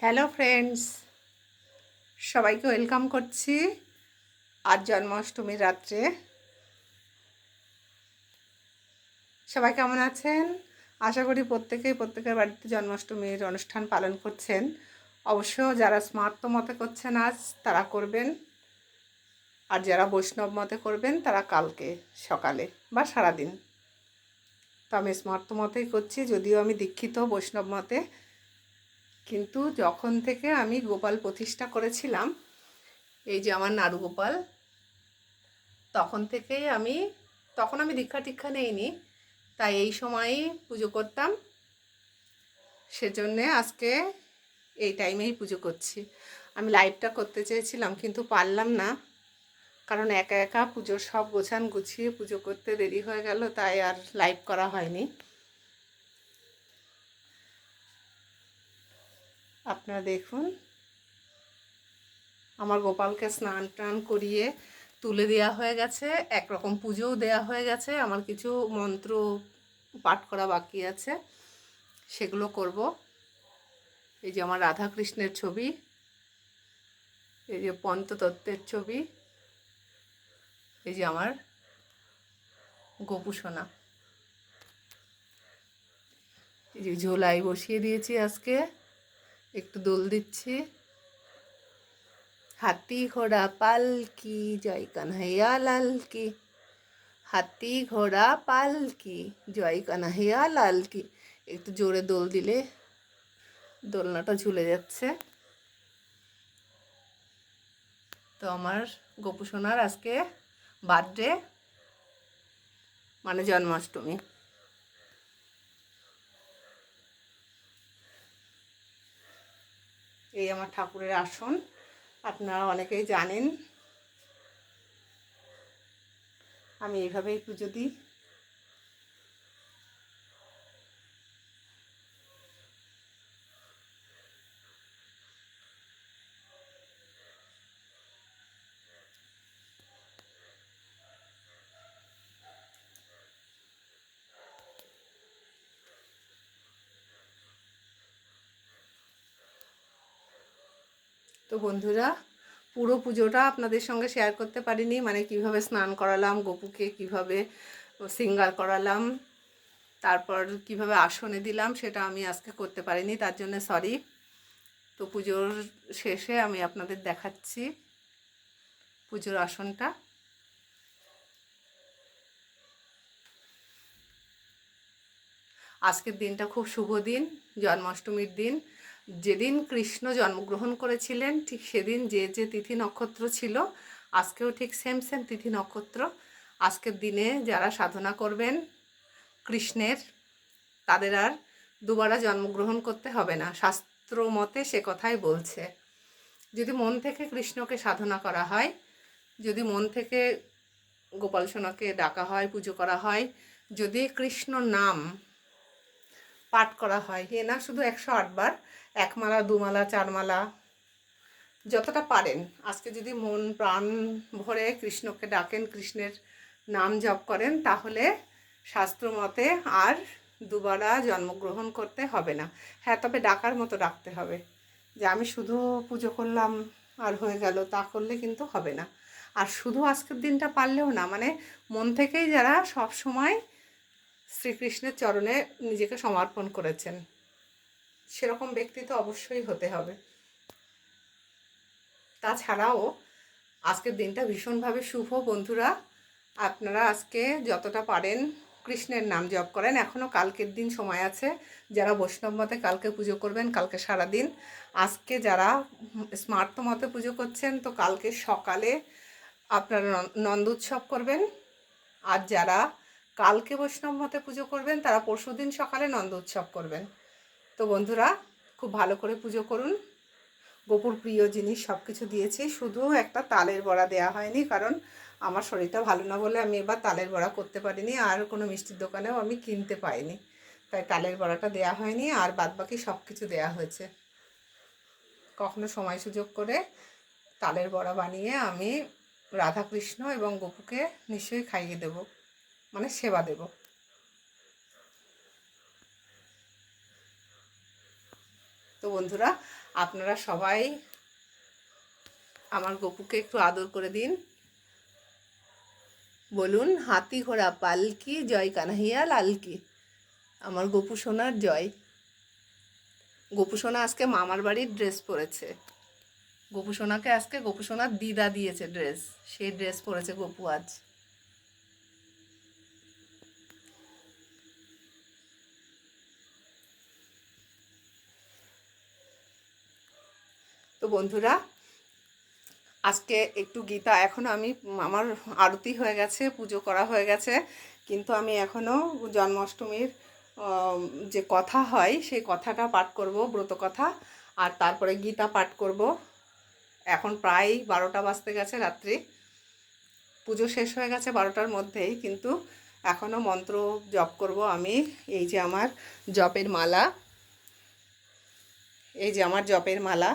Hello friends সবাইকে welcome করছি আজ জন্মাষ্টমীর রাত্রে। সবাই কেমন আছেন? আশা করি প্রত্যেকেই প্রত্যেকের বাড়িতে জন্মাষ্টমীর অনুষ্ঠান পালন করছেন। অবশ্য যারা স্মার্ত মতে করছেন আজ, তারা করবেন। আর যারা বৈষ্ণব মতে করবেন, তারা কালকে, সকালে বা সারাদিন। তো আমি স্মার্ত মতেই করছি, যদিও আমি দীক্ষিত বৈষ্ণব মতে। কিন্তু যখন থেকে আমি গোপাল প্রতিষ্ঠা করেছিলাম, এই যে আমার নাড়ু গোপাল, তখন থেকেই আমি, তখন আমি দীক্ষা টিক্ষা নেইনি, তাই এই সময়ই পুজো করতাম। সেজন্যে আজকে এই টাইমেই পুজো করছি। আমি লাইভটা করতে চেয়েছিলাম, কিন্তু পারলাম না, কারণ একা একা পুজোর সব গোছান গুছিয়ে পুজো করতে দেরি হয়ে গেল, তাই আর লাইভ করা হয়নি। আপনারা দেখুন। আমার গোপালকে স্নান টান করিয়ে তুলে দেওয়া হয়ে গেছে, একরকম পুজোও দেওয়া হয়ে গেছে, আমার কিছু মন্ত্র পাঠ করা বাকি আছে, সেগুলো করব। এই যে আমার রাধা কৃষ্ণের ছবি, এই যে পঞ্চতত্ত্বের ছবি, এই যে আমার গোপুসোনা। এই যে ঝোলাই বসিয়ে দিয়েছি আজকে। একটু দোল দিচ্ছি। হাতি ঘোড়া পালকি জয় কানহাইয়া লাল কি। হাতি ঘোড়া পালকি জয় কানহাইয়া লাল কি। একটু জোরে দোল দিলে দোলনাটা ঝুলে যাচ্ছে। তো আমার গোপুসোনার আজকে বার্থডে মানে জন্মাষ্টমী। এই আমার ঠাকুরের আসন। আপনারা অনেকেই জানেন। আমি এইভাবেই পুজো দিই। তো বন্ধুরা, পুরো পুজোটা আপনাদের সঙ্গে শেয়ার করতে পারিনি। মানে কীভাবে স্নান করালাম, গোপুকে কীভাবে সিঙ্গার করালাম, তারপর কীভাবে আসনে দিলাম, সেটা আমি আজকে করতে পারিনি, তার জন্য সরি তো পুজোর শেষে আমি আপনাদের দেখাচ্ছি পুজোর আসনটা। আজকের দিনটা খুব শুভ দিন, জন্মাষ্টমীর দিন। যেদিন কৃষ্ণ জন্মগ্রহণ করেছিলেন, ঠিক সেদিন যে যে তিথি নক্ষত্র ছিল, আজকেও ঠিক সেম সেম তিথি নক্ষত্র। আজকের দিনে যারা সাধনা করবেন কৃষ্ণের, তাদের আর দুবারা জন্মগ্রহণ করতে হবে না। শাস্ত্র মতে সে কথাই বলছে। যদি মন থেকে কৃষ্ণকে সাধনা করা হয়, যদি মন থেকে গোপাল সোনাকে ডাকা হয়, পুজো করা হয়, যদি কৃষ্ণ নাম পাঠ করা হয়, এ না শুধু একশো আটবার এক মালা দুমালা চার মালা যতটা পারেন। আজকে যদি মন, প্রাণ ভরে কৃষ্ণকে ডাকেন, কৃষ্ণের নাম জপ করেন, তাহলে শাস্ত্র মতে আর দুবারা জন্মগ্রহণ করতে হবে না। হ্যাঁ তবে ডাকার মতো ডাকতে হবে। যে আমি শুধু পুজো করলাম, আর হয়ে গেল, তা করলে কিন্তু হবে না। আর শুধু আজকের দিনটা পারলেও না মানে মন থেকেই যারা সব সময় শ্রীকৃষ্ণের চরণে নিজেকে সমর্পণ করেছেন। সেরকম ব্যক্তি তো অবশ্যই হতে হবে। তাছাড়াও আজকের দিনটা ভীষণভাবে শুভ। বন্ধুরা, আপনারা আজকে যতটা পারেন কৃষ্ণের নাম জপ করেন। এখনও কালকের দিন সময় আছে। যারা বৈষ্ণব মতে কালকে পুজো করবেন, কালকে সারা দিন আজকে যারা স্মার্ত মতে পুজো করছেন, তো কালকে সকালে আপনারা নন্দ উৎসব করবেন। আর যারা কালকে বৈষ্ণব মতে পুজো করবেন, তারা পরশু দিন সকালে নন্দ উৎসব করবেন। তো বন্ধুরা, খুব ভালো করে পুজো করুন। গোপুর প্রিয় জিনিস সব কিছু দিয়েছি, শুধু একটা তালের বড়া দেয়া হয়নি, কারণ আমার শরীরটা ভালো না বলে আমি এবার তালের বড়া করতে পারিনি, আর কোনো মিষ্টির দোকানেও আমি কিনতে পাইনি। তাই তালের বড়াটা দেয়া হয়নি, আর বাদবাকি সব কিছু দেয়া হয়েছে। কখনো সময় সুযোগ করে তালের বড়া বানিয়ে আমি রাধাকৃষ্ণ এবং গোপুকে নিশ্চয়ই খাইয়ে দেব মানে সেবা দেব। তো বন্ধুরা, আপনারা সবাই আমার গপুকে একটু আদর করে দিন। বলুন, হাতি ঘোড়া পালকি জয় কানহাইয়া লালকি আমার গপু সোনার জয়। গপু সোনা আজকে মামার বাড়ির ড্রেস পরেছে। গপু সোনাকে আজকে গপু সোনার দিদা দিয়েছে ড্রেস। সেই ড্রেস পরেছে গপু আজ। বন্ধুরা, আজকে একটু গীতা এখনও আমি, আমার আরতি হয়ে গেছে, পুজো করা হয়ে গেছে, কিন্তু আমি এখনও জন্মাষ্টমীর যে কথা হয়, সেই কথাটা পাঠ করব, ব্রত কথা, আর তারপরে গীতা পাঠ করব। এখন প্রায় বারোটা বাজতে গেছে রাত্রি, পুজো শেষ হয়ে গেছে বারোটার মধ্যেই, কিন্তু এখনও মন্ত্র জপ করব আমি, এই যে আমার জপের মালা, এই যে আমার জপের মালা।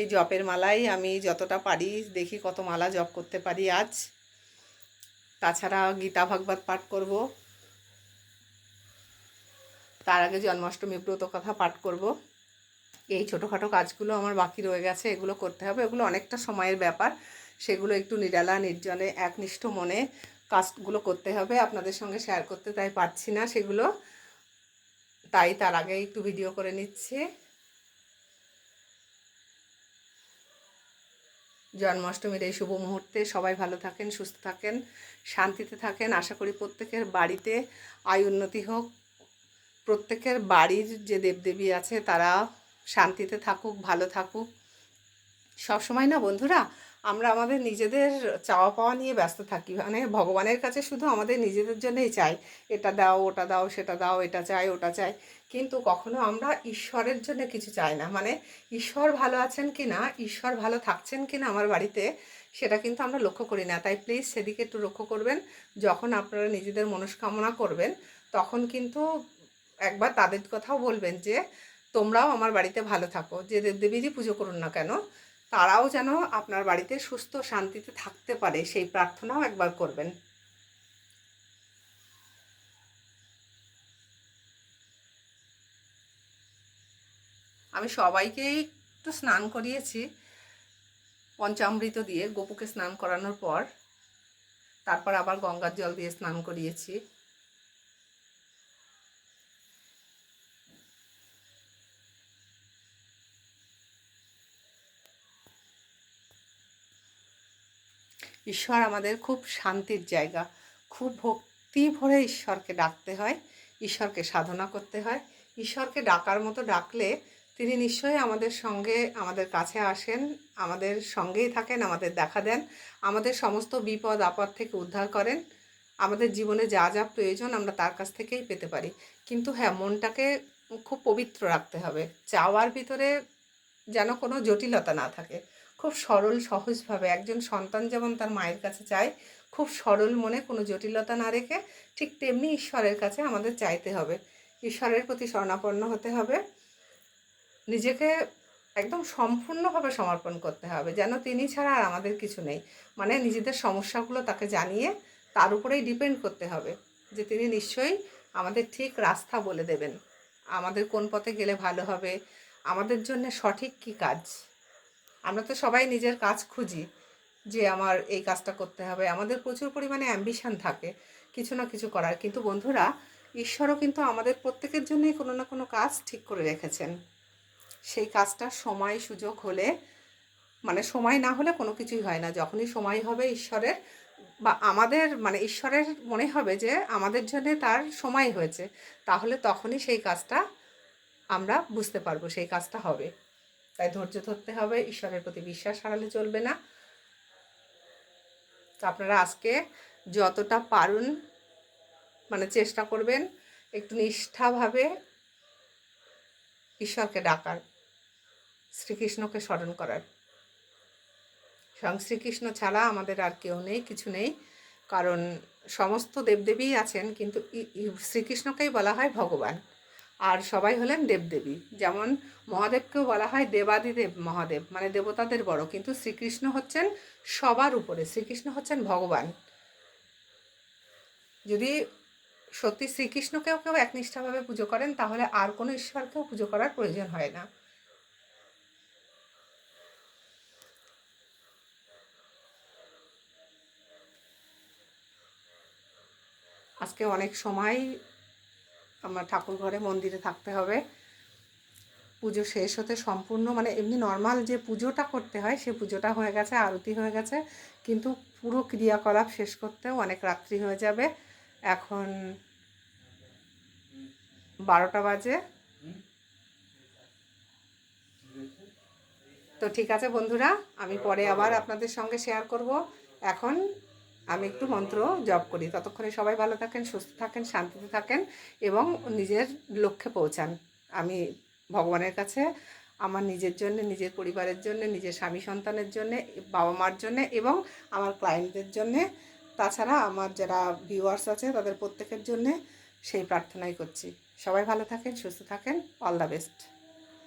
এই জপের মালাই আমি যতটা পারি দেখি কত মালা জপ করতে পারি আজ। তাছাড়া গীতা ভাগবত পাঠ করব। তার আগে জন্মাষ্টমী ব্রত কথা পাঠ করব। এই ছোটোখাটো কাজগুলো আমার বাকি রয়ে গেছে, এগুলো করতে হবে। এগুলো অনেকটা সময়ের ব্যাপার। সেগুলো একটু নিরালা, নির্জনে, একনিষ্ঠ মনে কাজগুলো করতে হবে। আপনাদের সঙ্গে শেয়ার করতে তাই পারছি না সেগুলো। তাই তার আগে একটু ভিডিও করে নিচ্ছি। জন্মাষ্টমীর এই শুভ মুহূর্তে সবাই ভালো থাকেন, সুস্থ থাকেন, শান্তিতে থাকেন। আশা করি প্রত্যেকের বাড়িতে আয় উন্নতি হোক। প্রত্যেকের বাড়ির যে দেবদেবী আছে তারা শান্তিতে থাকুক, ভালো থাকুক। সব সময় না বন্ধুরা আমরা আমাদের নিজেদের চাওয়া পাওয়া নিয়ে ব্যস্ত থাকি। মানে ভগবানের কাছে শুধু আমাদের নিজেদের জন্যই চাই। এটা দাও, ওটা দাও, সেটা দাও, এটা চাই, ওটা চাই। কিন্তু কখনো আমরা ঈশ্বরের জন্য কিছু চাই না। মানে ঈশ্বর ভালো আছেন কি না, ঈশ্বর ভালো থাকছেন কি না আমার বাড়িতে, সেটা কিন্তু আমরা লক্ষ্য করি না। তাই প্লিজ সেদিকে একটু লক্ষ্য করবেন। যখন আপনারা নিজেদের মনস্কামনা করবেন, তখন কিন্তু একবার তাদের কথাও বলবেন যে, তোমরাও আমার বাড়িতে ভালো থাকো। যে দেবদেবীরই পুজো করুন না কেন তারাও যেন আপনার বাড়িতে সুস্থ শান্তিতে থাকতে পারে, সেই প্রার্থনাও একবার করবেন। আমি সবাইকেই একটু স্নান করিয়েছি, পঞ্চামৃত দিয়ে, গোপুকে স্নান করানোর পর। তারপর আবার গঙ্গার জল দিয়ে স্নান করিয়েছি। ঈশ্বর আমাদের খুব শান্তির জায়গা। খুব ভক্তি ভরে ঈশ্বরকে ডাকতে হয়, ঈশ্বরকে সাধনা করতে হয়। ঈশ্বরকে ডাকার মতো ডাকলে তিনি নিশ্চয়ই আমাদের সঙ্গে, আমাদের কাছে আসেন, আমাদের সঙ্গেই থাকেন, আমাদের দেখা দেন, আমাদের সমস্ত বিপদ, আপদ থেকে উদ্ধার করেন। আমাদের জীবনে যা যা প্রয়োজন আমরা তার কাছ থেকেই পেতে পারি। কিন্তু হ্যাঁ মনটাকে খুব পবিত্র রাখতে হবে। চাওয়ার ভিতরে যেন কোনো জটিলতা না থাকে। খুব সরল, সহজভাবে। একজন সন্তান যেমন তার মায়ের কাছে চায়, খুব সরল মনে, কোনো জটিলতা না রেখে ঠিক তেমনি ঈশ্বরের কাছে আমাদের চাইতে হবে। ঈশ্বরের প্রতি শরণাপন্ন হতে হবে। নিজেকে একদম সম্পূর্ণভাবে সমর্পণ করতে হবে, যেন তিনি ছাড়া আর আমাদের কিছু নেই। মানে নিজেদের সমস্যাগুলো তাকে জানিয়ে তার উপরেই ডিপেন্ড করতে হবে যে তিনি নিশ্চয়ই আমাদের ঠিক রাস্তা বলে দেবেন। আমাদের কোন পথে গেলে ভালো হবে? আমাদের জন্য সঠিক কী কাজ? আমরা তো সবাই নিজের কাজ খুঁজি, যে আমার এই কাজটা করতে হবে। আমাদের প্রচুর পরিমাণে অ্যাম্বিশন থাকে কিছু না কিছু করার। কিন্তু বন্ধুরা, ঈশ্বরও কিন্তু আমাদের প্রত্যেকের জন্যই কোনো না কোনো কাজ ঠিক করে রেখেছেন। সেই কাজটা সময় সুযোগ হলে মানে সময় না হলে কোনো কিছুই হয় না। যখনই সময় হবে ঈশ্বরের, বা আমাদের মানে ঈশ্বরের মনে হবে যে আমাদের জন্য তার সময় হয়েছে, তাহলে তখনই সেই কাজটা আমরা বুঝতে পারব, সেই কাজটা হবে। তাই ধৈর্য ধরতে হবে, ঈশ্বরের প্রতি বিশ্বাস হারালে চলবে না। আপনারা আজকে যতটা পারুন মানে চেষ্টা করবেন, একটু নিষ্ঠাভাবে ঈশ্বরকে ডাকার, শ্রীকৃষ্ণকে স্মরণ করার। স্বয়ং শ্রীকৃষ্ণ ছাড়া আমাদের আর কেউ নেই, কিছু নেই, কারণ সমস্ত দেবদেবীই আছেন, কিন্তু শ্রীকৃষ্ণকেই বলা হয় ভগবান। আর সবাই হলেন দেবদেবী। যেমন মহাদেবকেও বলা হয় দেবাদিদেব মহাদেব মানে দেবতাদের বড়। কিন্তু শ্রীকৃষ্ণ হচ্ছেন সবার উপরে, শ্রীকৃষ্ণ হচ্ছেন ভগবান। যদি সত্যি শ্রীকৃষ্ণকেও কেউ একনিষ্ঠাভাবে পুজো করেন, তাহলে আর কোনো ঈশ্বরকেও পুজো করার প্রয়োজন হয় না। আজকে অনেক সময় আমার ঠাকুর ঘরে মন্দিরে থাকতে হবে। পুজো শেষ হতে সম্পূর্ণ মানে এমনি নর্মাল যে পুজোটা করতে হয়, সে পুজোটা হয়ে গেছে, আরতি হয়ে গেছে। কিন্তু পুরো ক্রিয়াকলাপ শেষ করতেও অনেক রাত্রি হয়ে যাবে। এখন বারোটা বাজে। তো ঠিক আছে বন্ধুরা, আমি পরে আবার আপনাদের সঙ্গে শেয়ার করব। এখন আমি একটু মন্ত্র জপ করি। ততক্ষণে সবাই ভালো থাকেন, সুস্থ থাকেন, শান্তিতে থাকেন এবং নিজের লক্ষ্যে পৌঁছান। আমি ভগবানের কাছে, আমার নিজের জন্য, নিজের পরিবারের জন্য, নিজের স্বামী সন্তানের জন্য, বাবা মার জন্য এবং আমার ক্লায়েন্টদের জন্যে, তাছাড়া আমার যারা ভিউয়ার্স আছে তাদের প্রত্যেকের জন্যে সেই প্রার্থনাই করছি। সবাই ভালো থাকেন, সুস্থ থাকেন অল দ্য বেস্ট